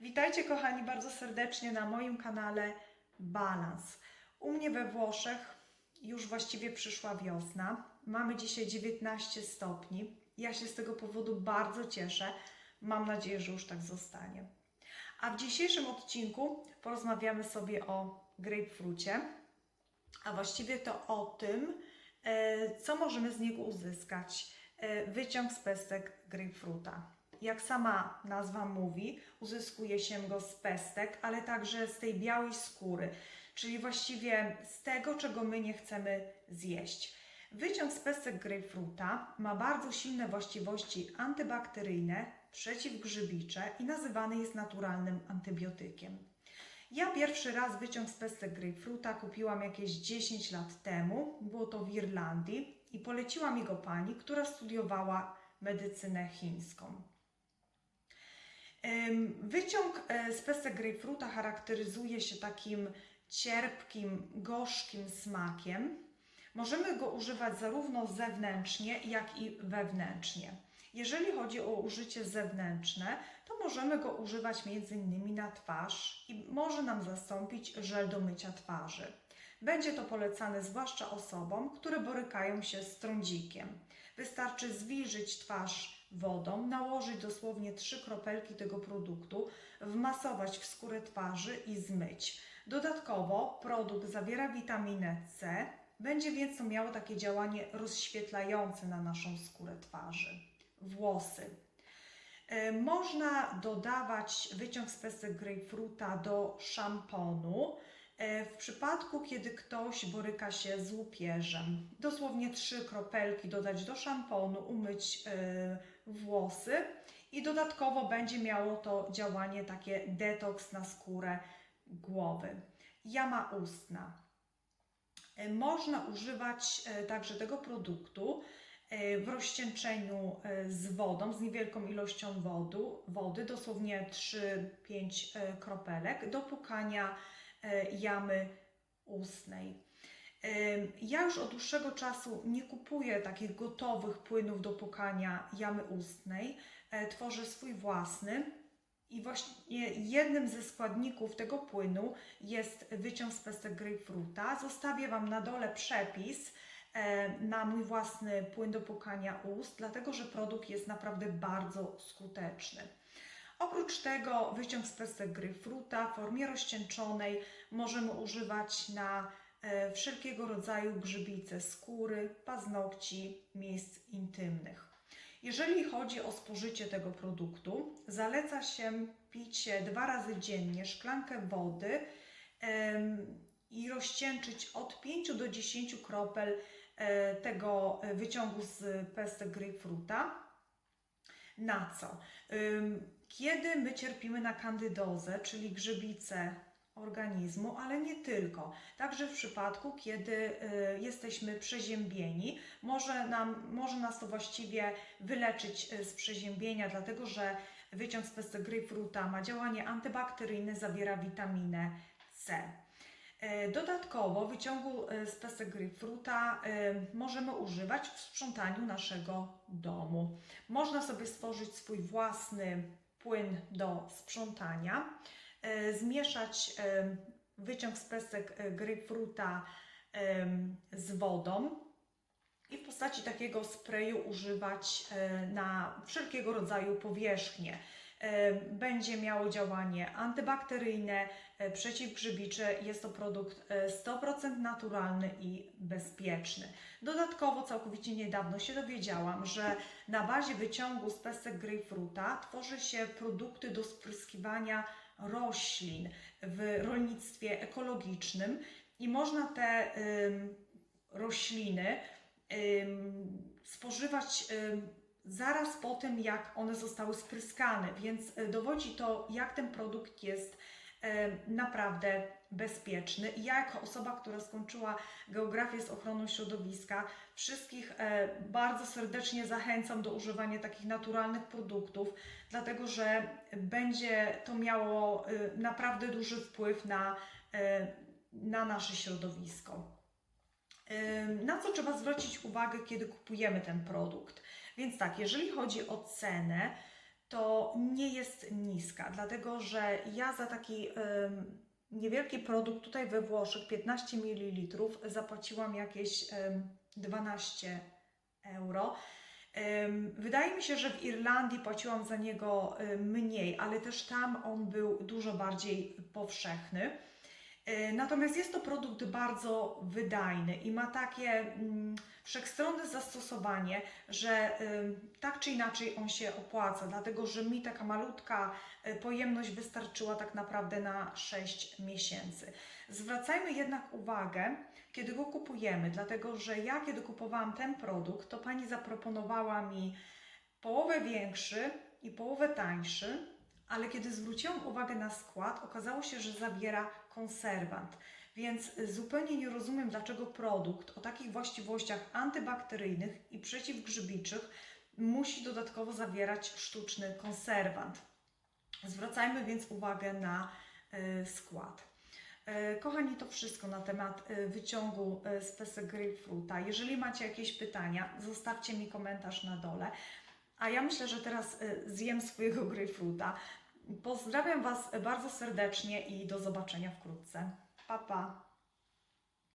Witajcie kochani bardzo serdecznie na moim kanale Balans. U mnie we Włoszech już właściwie przyszła wiosna. Mamy dzisiaj 19 stopni. Ja się z tego powodu bardzo cieszę. Mam nadzieję, że już tak zostanie. A w dzisiejszym odcinku porozmawiamy sobie o grapefrucie, a właściwie to o tym, e, co możemy z niego uzyskać. E, Wyciąg z pestek grapefruta. Jak sama nazwa mówi, uzyskuje się go z pestek, ale także z tej białej skóry, czyli właściwie z tego, czego my nie chcemy zjeść. Wyciąg z pestek grapefruta ma bardzo silne właściwości antybakteryjne, przeciwgrzybicze i nazywany jest naturalnym antybiotykiem. Ja pierwszy raz wyciąg z pestek grapefruta kupiłam jakieś 10 lat temu. Było to w Irlandii i poleciła mi go pani, która studiowała medycynę chińską. Wyciąg e, z pestek grapefruta charakteryzuje się takim cierpkim, gorzkim smakiem. Możemy go używać zarówno zewnętrznie, jak i wewnętrznie. Jeżeli chodzi o użycie zewnętrzne, to możemy go używać m.in. na twarz i może nam zastąpić żel do mycia twarzy. Będzie to polecane zwłaszcza osobom, które borykają się z trądzikiem. Wystarczy zwilżyć twarz wodą, nałożyć dosłownie 3 kropelki tego produktu, wmasować w skórę twarzy i zmyć. Dodatkowo produkt zawiera witaminę C, będzie więc to miało takie działanie rozświetlające na naszą skórę twarzy. Włosy. E, Można dodawać wyciąg z pestek grapefruta do szamponu. E, W przypadku, kiedy ktoś boryka się z łupieżem, dosłownie trzy kropelki dodać do szamponu, umyć e, włosy i dodatkowo będzie miało to działanie takie detoks na skórę głowy. Jama ustna. E, Można używać także tego produktu w rozcieńczeniu z wodą, z niewielką ilością wodu, wody, dosłownie 3-5 e, kropelek, do pukania jamy ustnej. E, Ja już od dłuższego czasu nie kupuję takich gotowych płynów do pukania jamy ustnej. E, Tworzę swój własny. I właśnie jednym ze składników tego płynu jest wyciąg z pestek grapefruita. Zostawię Wam na dole przepis e, na mój własny płyn do pukania ust, dlatego że produkt jest naprawdę bardzo skuteczny. Oprócz tego wyciąg z pestek grapefruita w formie rozcieńczonej możemy używać na e, wszelkiego rodzaju grzybice skóry, paznokci, miejsc intymnych. Jeżeli chodzi o spożycie tego produktu, zaleca się picie dwa razy dziennie szklankę wody i rozcieńczyć od 5 do 10 kropel e, tego e, wyciągu z pestek grapefruita. Na co? Kiedy my cierpimy na kandydozę, czyli grzybice organizmu, ale nie tylko. Także w przypadku, kiedy y, jesteśmy przeziębieni, może, nam, może nas to właściwie wyleczyć y, z przeziębienia, dlatego że wyciąg z pestek grapefruita ma działanie antybakteryjne, zawiera witaminę C. E, Dodatkowo wyciągu e, z pestek grapefruita e, możemy używać w sprzątaniu naszego domu. Można sobie stworzyć swój własny płyn do sprzątania, zmieszać wyciąg z pestek grapefruita em, z wodą i w postaci takiego sprayu używać na wszelkiego rodzaju powierzchnie. E, Będzie miało działanie antybakteryjne, e, przeciwgrzybicze. Jest to produkt e, 100% naturalny i bezpieczny. Dodatkowo całkowicie niedawno się dowiedziałam, że na bazie wyciągu z pestek grapefruita tworzy się produkty do spryskiwania roślin w rolnictwie ekologicznym i można te ym, rośliny ym, spożywać ym, zaraz po tym, jak one zostały spryskane, więc y, dowodzi to, jak ten produkt jest em, naprawdę bezpieczny. Ja, jako osoba, która skończyła geografię z ochroną środowiska, wszystkich e, bardzo serdecznie zachęcam do używania takich naturalnych produktów, dlatego że będzie to miało naprawdę duży wpływ na, e, na nasze środowisko. Na co trzeba zwrócić uwagę, kiedy kupujemy ten produkt? Więc tak, jeżeli chodzi o cenę, to nie jest niska, dlatego że ja za taki em, niewielki produkt tutaj we Włoszech 15 ml zapłaciłam jakieś em, 12 euro. Wydaje mi się, że w Irlandii płaciłam za niego em, mniej, ale też tam on był dużo bardziej powszechny. E, Natomiast jest to produkt bardzo wydajny i ma takie mm, wszechstronne zastosowanie, że ym, tak czy inaczej on się opłaca, dlatego że mi taka malutka e, pojemność wystarczyła tak naprawdę na 6 miesięcy. Zwracajmy jednak uwagę, kiedy go kupujemy, dlatego że ja kiedy kupowałam ten produkt, to pani zaproponowała mi połowę większy i połowę tańszy, ale kiedy zwróciłam uwagę na skład, okazało się, że zawiera konserwant. Więc zupełnie nie rozumiem, dlaczego produkt o takich właściwościach antybakteryjnych i przeciwgrzybiczych musi dodatkowo zawierać sztuczny konserwant. Zwracajmy więc uwagę na e, skład. E, Kochani, to wszystko na temat e, wyciągu z pesek grapefruita. Jeżeli macie jakieś pytania, zostawcie mi komentarz na dole. A ja myślę, że teraz zjem swojego grapefruita. Pozdrawiam Was bardzo serdecznie i do zobaczenia wkrótce. Pa, pa!